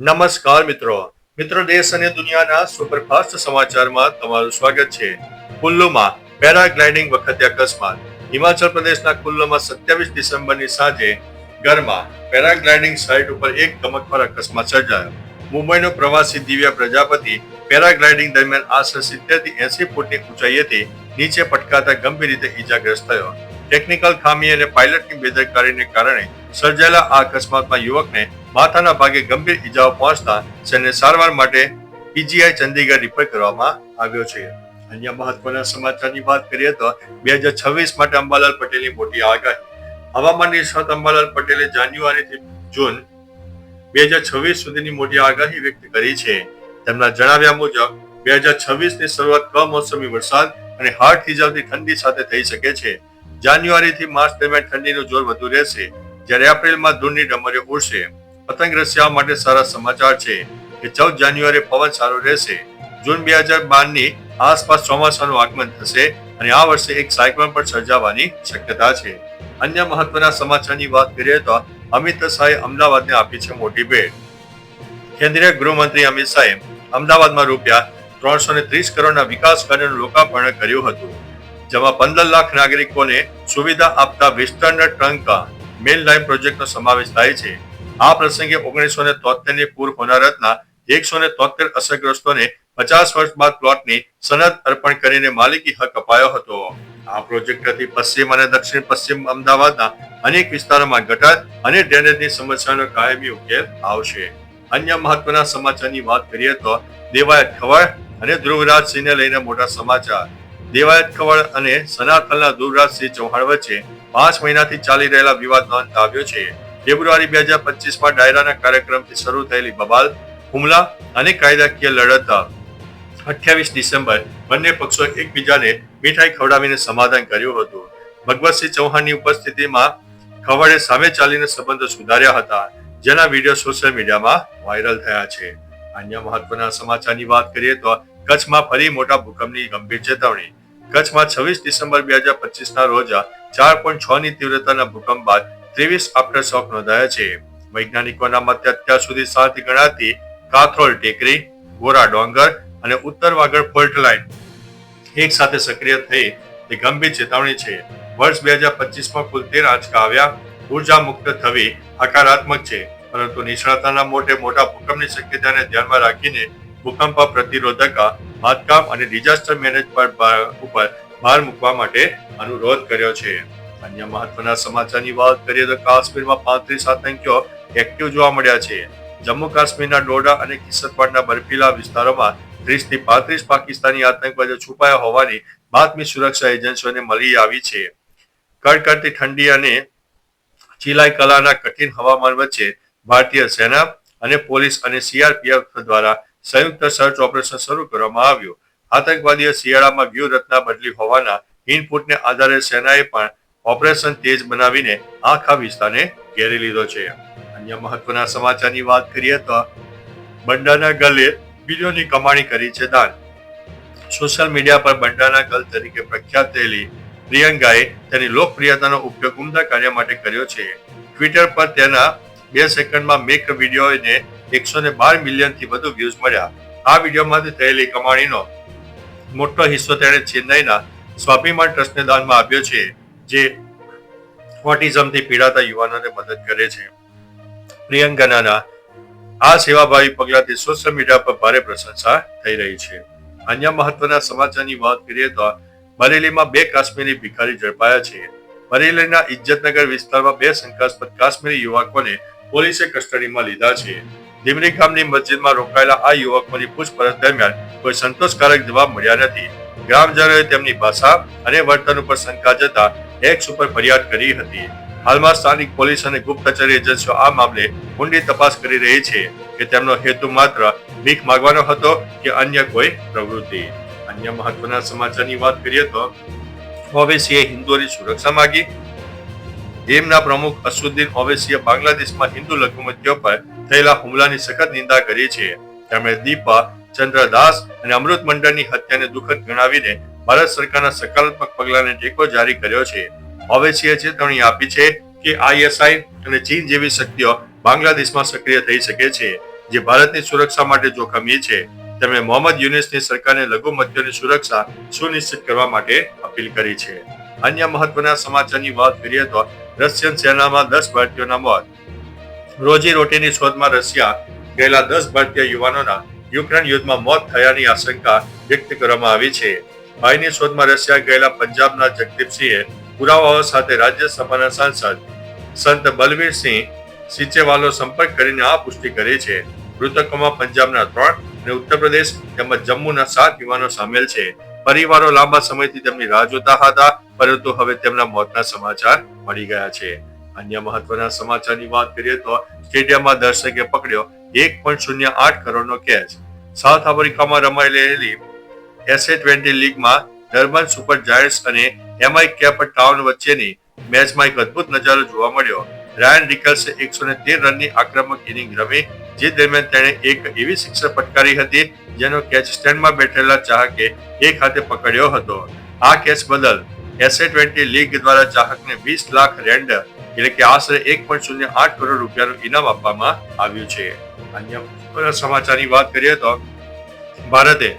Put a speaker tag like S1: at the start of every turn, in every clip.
S1: નમસ્કાર મિત્રો. મિત્રો દેશ અને દુનિયાના સુપરફાસ્ટ સમાચારમાં તમારું સ્વાગત છે. કુલ્લુમાં પેરાગ્લાઇડિંગ વખતે અકસ્માત. હિમાચલ પ્રદેશના કુલ્લુમાં સત્યાવીસ ડિસેમ્બરની સાંજે ઘરમાં પેરાગ્લાઇડિંગ સાઇટ ઉપર એક ગમકવાર અકસ્માત સર્જાયો. મુંબઈનો પ્રવાસી દિવ્યા પ્રજાપતિ પેરાગ્લાઇડિંગ દરમિયાન આશરે સિત્તેરથી એસી ફૂટની ઊંચાઈએથી નીચે પટકાતા ગંભીર રીતે ઈજાગ્રસ્ત થયો. ટેકનિકલ ખામી અને પાયલટની બેદરકારીને કારણે સર્જાયેલા આ અકસ્માતમાં યુવકને માથાના ભાગે ગંભીર ઈજાઓ પહોંચતા તેને સારવાર માટે પીજીઆઈ ચંદીગઢ રિફર કરવામાં આવ્યો છે. અન્ય મહત્વના સમાચારની વાત કરીએ તો બે હજાર છવ્વીસ માટે અંબાલાલ પટેલની મોટી આગાહી. હવામાન નિષ્ણાત અંબાલાલ પટેલે જાન્યુઆરીથી જૂન બે હજાર છવ્વીસ સુધીની મોટી આગાહી વ્યક્ત કરી છે. તેમના જણાવ્યા મુજબ, બે હજાર છવ્વીસની શરૂઆત કમોસમી વરસાદ અને હાડ થીજાવતી ઠંડી સાથે થઈ શકે છે. જાન્યુઆરીથી માર્ચ દરમિયાન ઠંડીનું જોર વધુ રહેશે, જ્યારે એપ્રિલમાં ધૂળની ડમરીઓ ઉડશે. પતંગ રસિયા માટે સારા સમાચાર છે કે ચૌદ જાન્યુઆરી પવન સારો રહેશે. જૂન બે હજાર બારની આસપાસ ચોમાસાનું આગમન થશે અને આ વર્ષે એક સાયક્લોન પણ સર્જાવાની શક્યતા છે. અન્ય મહત્વના સમાચારની વાત કરીએ તો અમિત શાહે અમદાવાદને આપી છે મોટી ભેટ. કેન્દ્રીય ગૃહમંત્રી અમિત શાહે અમદાવાદમાં રૂપિયા ત્રણસો ત્રીસ કરોડના વિકાસ કાર્યનું લોકાર્પણ કર્યું હતું. જેમાં પંદર લાખ નાગરિકોને સુવિધા આપતા વેસ્ટર્ન ટ્રંક મેલ લાઇન પ્રોજેક્ટનો સમાવેશ થાય છે. આ પ્રસંગે ઓગણીસો ને તોતેરની પૂર હોનારતના એકસો ને તોતેર અસરગ્રસ્તોને પચાસ વર્ષ બાદ પ્લોટની સનદ અર્પણ કરીને માલિકી હક અપાયો હતો. આ પ્રોજેક્ટથી પશ્ચિમ અને દક્ષિણ પશ્ચિમ અમદાવાદના અનેક વિસ્તારોમાં ગટર અને ડ્રેનેજની સમસ્યાનો કાયમી ઉકેલ આવશે. અન્ય મહત્વના સમાચારની વાત કરીએ તો દેવાયત ખવડ અને ધ્રુવરાજસિંહને લઈને મોટા સમાચાર. દેવાયત ખવડ અને સનાતનના ધ્રુવરાજસિંહ ચૌહાણ વચ્ચે પાંચ મહિનાથી ચાલી રહેલા વિવાદનો અંત આવ્યો છે. ફેબ્રુઆરી બે હજાર પચીસમાં ડાયરાના કાર્યક્રમથી શરૂ થયેલી બબાલ, હુમલા અને કાયદાકીય લડત અઠ્યાવીસ ડિસેમ્બર બંને પક્ષો એકબીજાને મીઠાઈ ખવડાવીને સમાધાન કર્યું હતું. ભગવતસિંહ ચૌહાણની ઉપસ્થિતિમાં ખવડે સામે ચાલીને સંબંધો સુધાર્યા હતા, જેના વીડિયો સોશિયલ મીડિયામાં વાયરલ થયા છે. અન્ય મહત્વના સમાચારની વાત કરીએ તો કચ્છમાં ફરી મોટા ભૂકંપની ગંભીર ચેતવણી કચ્છમાં છવ્વીસ ડિસેમ્બર બે હજાર પચીસના રોજ ચાર પોઈન્ટ છ ની તીવ્રતાના ભૂકંપ બાદ ત્રેવીસ આફ્ટર શોક નોંધાયા છે. વૈજ્ઞાનિકોના મતે અત્યાર સુધી સાત ગણાતી કાથરોલ ટેકરી, ગોરા ડોંગર અને ઉત્તર વાગડ ફોલ્ટ લાઇન એક સાથે સક્રિય થઈ તે ગંભીર ચેતવણી છે. વર્ષ બે હજાર પચીસમાં કુલ તેર આંચકા આવ્યા. ઊર્જા મુક્ત થવી હકારાત્મક છે, પરંતુ નિષ્ણાતાના મોટે મોટા ભૂકંપની શક્યતાને ધ્યાનમાં રાખીને ભૂકંપ પ્રતિરોધક બાંધકામ અને ડિઝાસ્ટર મેનેજમેન્ટ ઉપર ભાર મૂકવા માટે અનુરોધ કર્યો છે. અન્ય મહત્વના સમાચારની વાત કરીએ તો કાશ્મીરમાં પાંત્રીસ આતંકીઓ એક્ટિવ જોવા મળ્યા છે. જમ્મુ કાશ્મીરના ડોડા અને કિશનપાડના બર્ફીલા વિસ્તારોમાં ત્રીસથી પાંત્રીસ પાકિસ્તાની આતંકવાદીઓ છુપાયા હોવાની બાતમી સુરક્ષા એજન્સીઓને મળી આવી છે. કડકડતી ઠંડી અને ચિલાઈ કલાના કઠિન હવામાન વચ્ચે ભારતીય સેના અને પોલીસ અને સીઆરપીએફ દ્વારા સંયુક્ત સર્ચ ઓપરેશન શરૂ કરવામાં આવ્યું. આતંકવાદીઓ શિયાળામાં વ્યૂહ રચના બદલી હોવાના ઇનપુટને આધારે સેનાએ પણ ઓપરેશન તેજ બનાવીને આખા વિસ્તારને ઘેરી લીધો છે. અન્ય મહત્વના સમાચારની વાત કરીએ તો બંડાના ગલે વિડીયોની કમાણી કરી છે દાન. સોશિયલ મીડિયા પર બંડાના ગલ તરીકે પ્રખ્યાત થયેલી પ્રિયંકાએ તેની લોકપ્રિયતાનો ઉપયોગ ઉમદા કાર્ય માટે કર્યો છે. ટ્વિટર પર તેના બે સેકન્ડમાં મેક વિડીયોને એકસો ને બાર મિલિયનથી વધુ વ્યૂઝ મળ્યા. આ વિડીયોમાંથી થયેલી કમાણીનો મોટો હિસ્સો તેણે ચેન્નઈના સ્વાભિમાન ટ્રસ્ટને દાનમાં આપ્યો છે, જે ઓટિઝમથી પીડાતા યુવાનોને મદદ કરે છે. પ્રિયંકાના આ સેવાભાવી પગલાથી સોશિયલ મીડિયા પર ભારે પ્રશંસા થઈ રહી છે. અન્ય મહત્વના સમાચારની વાત કરીએ તો બરેલીમાં બે કાશ્મીરી ભિખારી ઝડપાયા છે. બરેલીના ઇજ્જતનગર વિસ્તારમાં બે શંકાસ્પદ કાશ્મીરી યુવકોને પોલીસે કસ્ટડીમાં લીધા છે. ધીમરી ગામની મસ્જિદમાં રોકાયેલા આ યુવકોની પૂછપરછ દરમિયાન કોઈ સંતોષકારક જવાબ મળ્યા નથી. ગ્રામજનોએ તેમની ભાષા અને વર્તન ઉપર શંકા જતા એક્સ ઉપર ફરિયાદ કરી હતી. હાલમાં સ્થાનિક પોલીસ અને ગુપ્તચર એજન્સીઓ આ મામલે ઊંડી તપાસ કરી રહી છે કે તેમનો હેતુ માત્ર ભીખ માગવાનો હતો કે અન્ય કોઈ પ્રવૃત્તિ. અન્ય મહત્વના સમાચારની વાત કરીએ તો ઓવેસીએ હિન્દુઓની સુરક્ષા માગી. એમના પ્રમુખ અસુદ્દીન ઓવેસીએ બાંગ્લાદેશમાં હિન્દુ લઘુમતીઓ પર થયેલા હુમલાની સખત નિંદા કરી છે તેમણે દીપા, ચંદ્રદાસ અને અમૃત મંડળની હત્યાને દુઃખદ ગણાવીને ભારત સરકારના સકારાત્મક પગલાને ટેકો જારી કર્યો છે. ઓવેસીએ ચેતવણી આપી છે કે આઈએસઆઈ અને ચીન જેવી શક્તિઓ બાંગ્લાદેશમાં સક્રિય થઈ શકે છે, જે ભારતની સુરક્ષા માટે જોખમી છે. તેમણે મોહમ્મદ યુનિસની સરકારને લઘુમતીઓની સુરક્ષા સુનિશ્ચિત કરવા માટે અપીલ કરી છે. અન્ય મહત્વના સમાચારની વાત કરીએ તો રશિયન સેનામાં દસ ભારતીયોના મોત રોજી રોટીની શોધમાં રશિયા ગયેલા દસ ભારતીય યુવાનોના યુક્રેન યુદ્ધમાં મોત થયાની આશંકા વ્યક્ત કરવામાં આવી છે. ભાઈની શોધમાં રશિયા ગયેલા પંજાબના જગદીપસિંહે પુરાવાઓ સાથે રાજ્યસભાના સાંસદ સંત બલવીરસિંહ સિંચેવાલો સંપર્ક કરીને આ પુષ્ટિ કરી છે. મૃતકોમાં પંજાબના ત્રણ અને ઉત્તર પ્રદેશ તેમજ જમ્મુના સાત યુવાનો સામેલ છે. પરિવારો લાંબા સમયથી તેમની રાહ જોતા હતા, પરંતુ હવે તેમના મોતના સમાચાર મળી ગયા છે. અન્ય મહત્વના સમાચારની વાત કરીએ તો સ્ટેડિયમમાં દર્શકે પકડ્યો એક પોઈન્ટ શૂન્ય આઠ કરોડનો કેચ. સાઉથ આફ્રિકામાં રમાયેલી એસએ ટ્વેન્ટી લીગમાં ડર્બન સુપર જાયન્ટ્સ અને એમઆઈ કેપ ટાઉન વચ્ચેની મેચમાં એક અદ્ભુત નજારો જોવા મળ્યો. રાયન રિકલ્સે એકસો ને તેર રનની આક્રમક ઇનિંગ રમી, જે દરમિયાન તેણે એક એવી સિક્સર ફટકારી હતી, જેનો કેચ સ્ટેન્ડમાં બેઠેલા ચાહકે એક હાથે પકડ્યો હતો. આ કેચ બદલ એસએ ટ્વેન્ટી લીગ દ્વારા ચાહકને વીસ લાખ રેન્ડ એટલે કે આશરે એક પોઈન્ટ શૂન્ય આઠ કરોડ રૂપિયાનું ઇનામ આપવામાં આવ્યું છે. અન્ય સમાચારની વાત કરીએ તો ભારતે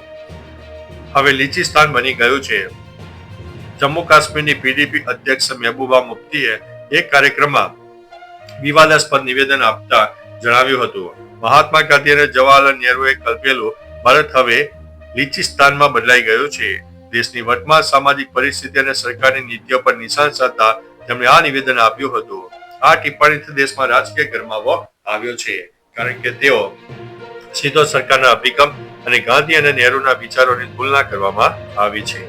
S1: હવે લીચિસ્તાન બની ગયું છે. જમ્મુ કાશ્મીરની પીડીપી અધ્યક્ષ મહેબૂબા મુફ્તીએ એક કાર્યક્રમમાં વિવાદાસ્પદ નિવેદન આપતા જણાવ્યું હતું. મહાત્મા ગાંધી અને જવાહરલાલ નહેરુએ કલ્પેલું ભારત હવે લીચિસ્તાનમાં બદલાઈ ગયું છે. દેશની વર્તમાન સામાજિક પરિસ્થિતિ અને સરકારની નીતિઓ પર નિશાન સાધતા તેમણે આ નિવેદન આપ્યું હતું. આ ટિપ્પણીથી દેશમાં રાજકીય ગરમાવો આવ્યો છે. કારણ કે તેઓ સીધો સરકારના અભિગમ અને ગાંધી અને નહેરુના વિચારોની તુલના કરવામાં આવી છે.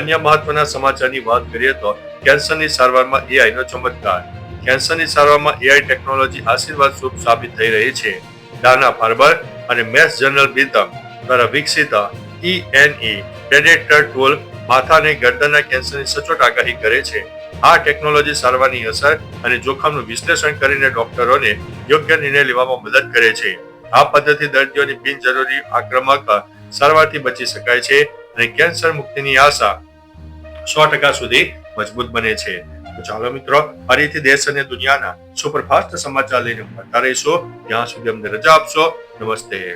S1: અન્ય મહત્વના સમાચારની વાત કરીએ તો કેન્સરની સારવારમાં એઆઈ નો ચમત્કાર. કેન્સરની સારવારમાં એઆઈ ટેકનોલોજી આશીર્વાદ સ્વરૂપ સાબિત થઈ રહી છે. ડાના ફાર્બર અને મેસ જનરલ બિધમ દ્વારા વિકસિત ઈએનઈ પ્રેડેટર ટૂલ માથા અને ગરદનના કેન્સરની સચોટ આગાહી કરે છે. આ ટેકનોલોજી સારવારની અસર અને જોખમનું વિશ્લેષણ કરીને ડોક્ટરોને યોગ્ય નિર્ણય લેવામાં મદદ કરે છે. આ પદ્ધતિ દર્દીઓની બિનજરૂરી આક્રમક સારવારથી બચી શકાય છે અને કેન્સર મુક્તિની આશા સો ટકા સુધી મજબૂત બને છે. તો ચાલો મિત્રો, ફરીથી દેશ અને દુનિયાના સુપરફાસ્ટ સમાચાર લઈને મળતા રહીશું. ત્યાં સુધી અમને રજા આપશો. નમસ્તે.